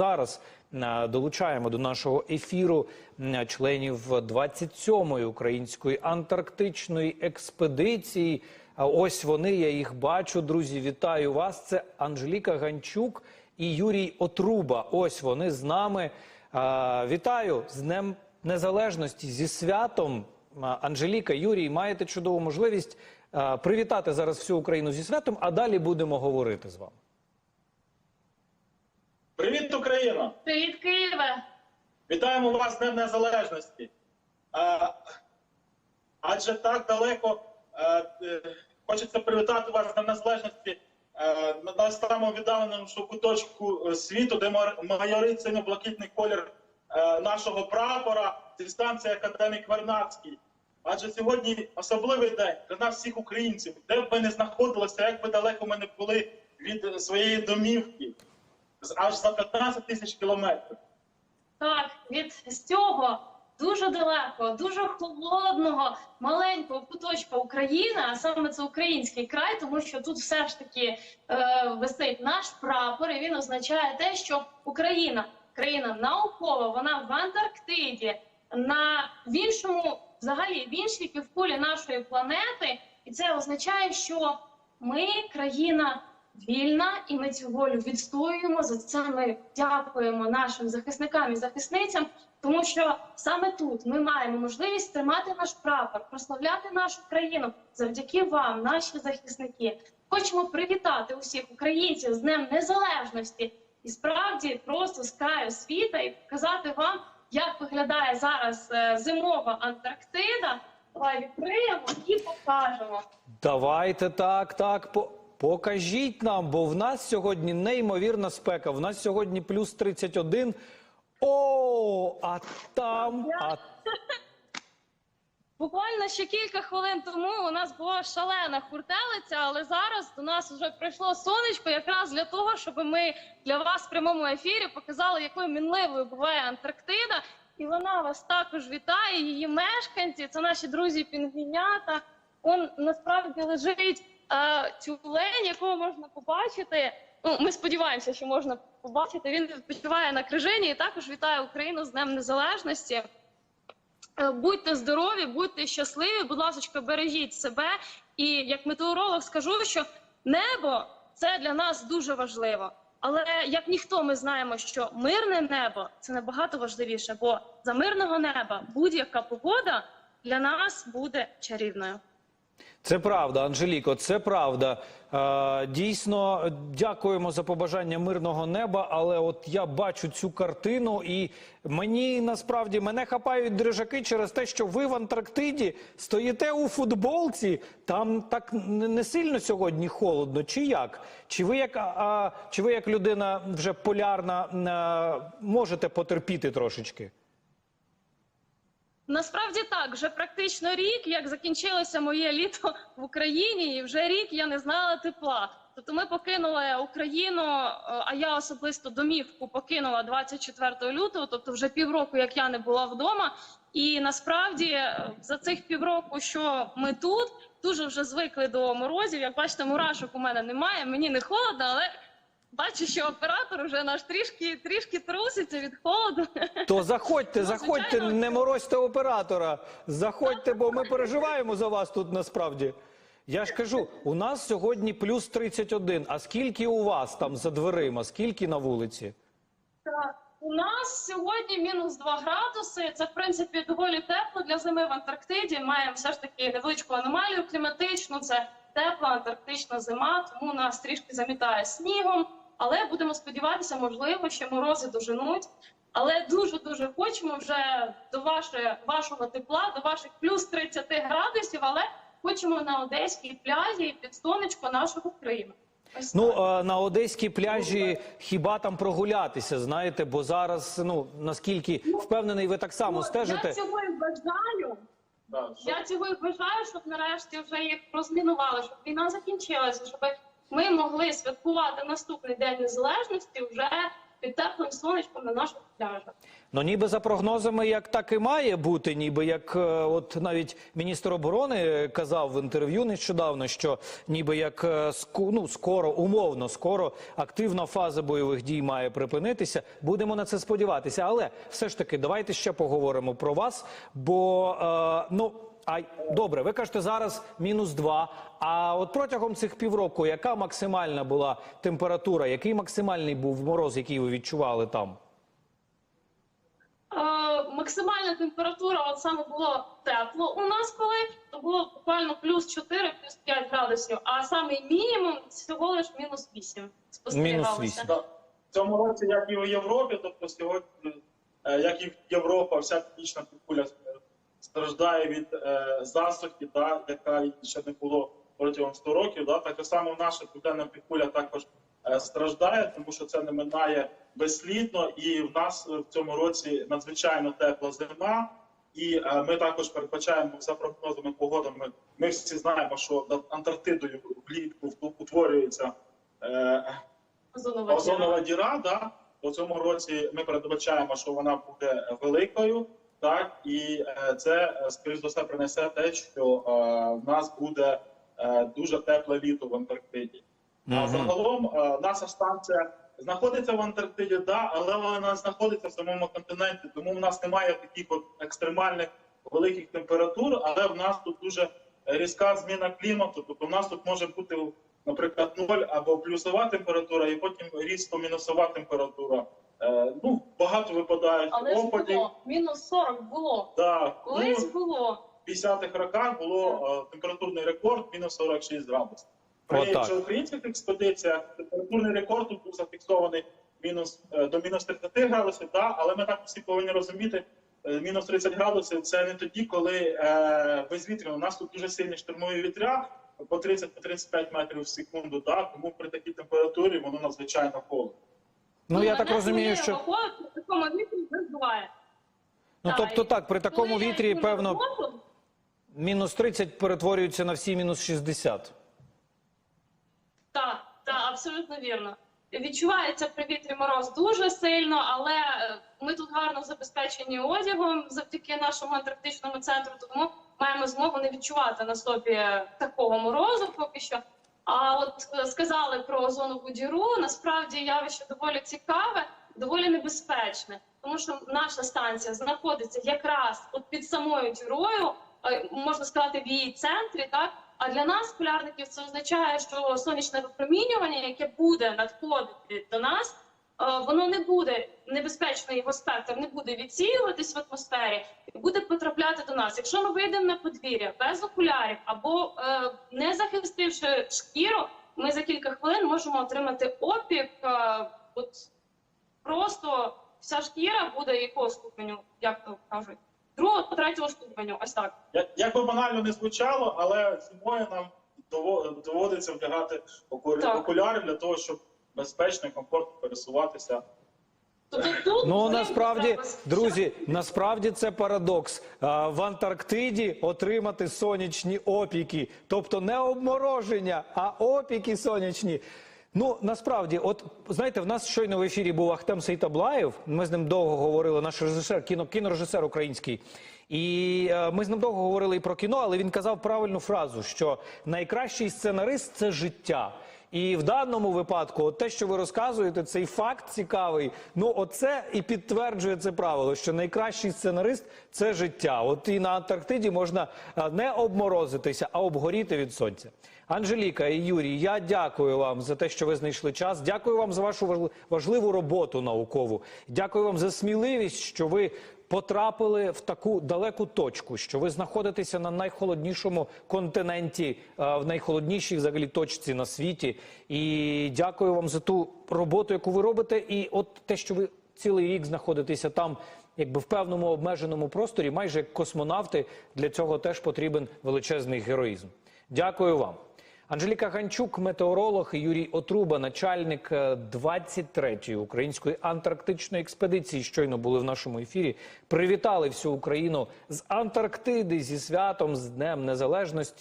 зараз е, долучаємо до нашого ефіру е, членів 27-ї української антарктичної експедиції. Ось вони, я їх бачу, друзі. Вітаю вас. Це Анжеліка Ганчук і Юрій Отруба. Ось вони з нами. Е, Вітаю з Днем Незалежності зі святом. Анжеліка, Юрій, маєте чудову можливість е, привітати зараз всю Україну зі святом, а далі будемо говорити з вами. Україна! Привіт, Києве! Вітаємо вас з Днем Незалежності. Е, адже так далеко е, е, хочеться привітати вас з Днем Незалежності е, на самому віддаленому куточку е, світу, де майорить синьо-блакитний колір е, нашого прапора зі станції Академік Вернадський. Адже сьогодні особливий день для нас всіх українців, де б ми не знаходилися, як би далеко ми не були від своєї домівки, аж за 15 тисяч кілометрів. Так, від цього дуже далеко, дуже холодного, маленького куточка України, а саме це український край, тому що тут все ж таки е, висить наш прапор, і він означає те, що Україна країна наукова, вона в Антарктиді, на в іншому, взагалі в іншій півкулі нашої планети, і це означає, що ми країна вільна, і ми цю волю відстоюємо. За це ми дякуємо нашим захисникам і захисницям, тому що саме тут ми маємо можливість тримати наш прапор, прославляти нашу країну завдяки вам, наші захисники. Хочемо привітати усіх українців з Днем Незалежності і справді просто з краю світа і показати вам, як виглядає зараз е, зимова Антарктида. Відкриємо і покажемо. Давайте так, так. По... Покажіть нам, бо в нас сьогодні неймовірна спека. В нас сьогодні плюс 31. О, а там. А... Буквально ще кілька хвилин тому у нас була шалена хуртелиця, але зараз до нас вже прийшло сонечко, якраз для того, щоб ми для вас в прямому ефірі показали, якою мінливою буває Антарктида. І вона вас також вітає. Її мешканці, це наші друзі пінгвінята. Он насправді лежить тюлень, якого можна побачити. Ну, ми сподіваємося, що можна побачити. Він відпочиває на крижині і також вітає Україну з Днем Незалежності. Е, Будьте здорові, будьте щасливі, будь ласка, бережіть себе. І як метеоролог скажу, що небо це для нас дуже важливо. Але як ніхто ми знаємо, що мирне небо це набагато важливіше, бо за мирного неба будь-яка погода для нас буде чарівною. Це правда, Анжеліко, це правда. Е, дійсно, дякуємо за побажання мирного неба. Але от я бачу цю картину, і мені насправді мене хапають дрижаки через те, що ви в Антарктиді стоїте у футболці. Там так не сильно сьогодні холодно, чи як? Чи ви як, а, чи ви як людина вже полярна е, можете потерпіти трошечки? Насправді так, вже практично рік, як закінчилося моє літо в Україні, і вже рік я не знала тепла. Тобто ми покинули Україну, е, а я особисто домівку покинула 24 лютого, тобто вже півроку, як я не була вдома. І насправді е, за цих півроку, що ми тут, дуже вже звикли до морозів. Як бачите, мурашок у мене немає, мені не холодно, але бачу, що оператор вже наш трішки трішки труситься від холоду. То заходьте, Ну, заходьте, не морозьте оператора. Заходьте, бо ми переживаємо за вас тут насправді. Я ж кажу, у нас сьогодні плюс 31. А скільки у вас там за дверима? Скільки на вулиці? Так, у нас сьогодні мінус 2 градуси. Це в принципі доволі тепло для зими в Антарктиді. Маємо все ж таки невеличку аномалію кліматичну. Це тепла антарктична зима, тому нас трішки замітає снігом. Але будемо сподіватися, можливо, що морози доженуть. Але дуже дуже хочемо вже до ваше, вашого тепла, до ваших плюс 30 градусів. Але хочемо на одеській пляжі під сонечко нашого Криму. Ось Ну так. а на одеській пляжі хіба там прогулятися? Знаєте, бо зараз ну наскільки впевнений, ви так само Ну, стежите. Я цього і бажаю. Да, Я цього і бажаю, щоб нарешті вже їх розмінували, щоб війна закінчилася, щоб ми могли святкувати наступний день незалежності вже під теплим сонечком на наших пляжах. Ну, ніби за прогнозами, як так і має бути, ніби як е, от навіть міністр оборони казав в інтерв'ю нещодавно, що ніби як е, ну, скоро, умовно, скоро активна фаза бойових дій має припинитися. Будемо на це сподіватися. Але все ж таки, давайте ще поговоримо про вас. Бо е, ну. А добре, ви кажете зараз мінус два. А от протягом цих півроку, яка максимальна була температура, який максимальний був мороз, який ви відчували там? Е, максимальна температура, от саме було тепло у нас коли, то було буквально плюс 4, плюс 5 градусів, а самий мінімум всього лиш мінус 8 спостерігалося. вісім. Да. В цьому році, як і в Європі, тобто сьогодні, е, як і Європа, вся північна півкуля страждає від е, засухи, да, яка ще не було протягом 100 років. Да, так само наша південна півкуля також е, страждає, тому що це не минає безслідно, і в нас в цьому році надзвичайно тепла зима. І е, ми також передбачаємо за прогнозами погодами. Ми всі знаємо, що над Антарктидою влітку утворюється е, Озонова озонова діра. Да? У цьому році ми передбачаємо, що вона буде великою, так і е, це е, скоріш за все принесе те, що е, в нас буде дуже тепле літо в Антарктиді. А загалом наша станція знаходиться в Антарктиді, да, але вона знаходиться в самому континенті, тому в нас немає таких от екстремальних великих температур, але в нас тут дуже різка зміна клімату. Тобто в нас тут може бути, наприклад, ноль або плюсова температура, і потім різко мінусова температура. Е, ну, багато випадають Але ж опадів. було, мінус 40 було. Да, Колись ну, було. в 50-х роках було е, температурний рекорд мінус 46 градусів. При Отак. українських експедиціях температурний рекорд тут був зафіксований мінус е, до мінус 30 градусів. Да? Але ми так всі повинні розуміти, е, мінус 30 градусів це не тоді, коли е, безвітряно. У нас тут дуже сильні штормові вітря по 30-35 метрів в секунду. Да? Тому при такій температурі воно надзвичайно холодно. Ну я так розумію, що такому вітрі не збиває. ну тобто так, при такому вітрі, певно, мінус 30 перетворюється на всі мінус 60. Так, так, абсолютно вірно. Відчувається при вітрі мороз дуже сильно, але е, ми тут гарно забезпечені одягом завдяки нашому антарктичному центру, тому маємо змогу не відчувати на собі такого морозу поки що. А от е, сказали про озонову діру. Насправді явище доволі цікаве, доволі небезпечне, тому що наша станція знаходиться якраз от під самою дірою, е, можна сказати, в її центрі, так. А для нас, полярників, це означає, що сонячне випромінювання, яке буде надходити до нас, е, воно не буде небезпечно, його спектр не буде відсіюватись в атмосфері і буде потрапляти до нас. Якщо ми вийдемо на подвір'я без окулярів або е, не захистивши шкіру, ми за кілька хвилин можемо отримати опік. е, От просто вся шкіра буде якого ступеню, як то кажуть, другого, третього ступеню. Ось так. Як, як би банально не звучало, але зимою нам дово- доводиться вдягати оку- Так. для того, щоб безпечно і комфортно пересуватися. Ну насправді, друзі, насправді це парадокс. А, В Антарктиді отримати сонячні опіки, тобто не обмороження, а опіки сонячні. Ну насправді, от знаєте, в нас щойно в ефірі був Ахтем Сейтаблаєв. Ми з ним довго говорили. Наш режисер, кіно, кінорежисер український. І е, ми з ним довго говорили і про кіно, але він казав правильну фразу, що найкращий сценарист це життя. І в даному випадку, от те, що ви розказуєте, цей факт цікавий. Ну, оце і підтверджує це правило, що найкращий сценарист це життя. От і на Антарктиді можна не обморозитися, а обгоріти від сонця. Анжеліка і Юрій, я дякую вам за те, що ви знайшли час. Дякую вам за вашу важли- важливу роботу наукову. Дякую вам за сміливість, що ви потрапили в таку далеку точку, що ви знаходитеся на найхолоднішому континенті, е, в найхолоднішій взагалі точці на світі. І дякую вам за ту роботу, яку ви робите. І от те, що ви цілий рік знаходитеся там, якби в певному обмеженому просторі, майже як космонавти, для цього теж потрібен величезний героїзм. Дякую вам. Анжеліка Ганчук, метеоролог, Юрій Отруба, начальник е, 23-ї української антарктичної експедиції, щойно були в нашому ефірі. Привітали всю Україну з Антарктиди зі святом, з Днем Незалежності.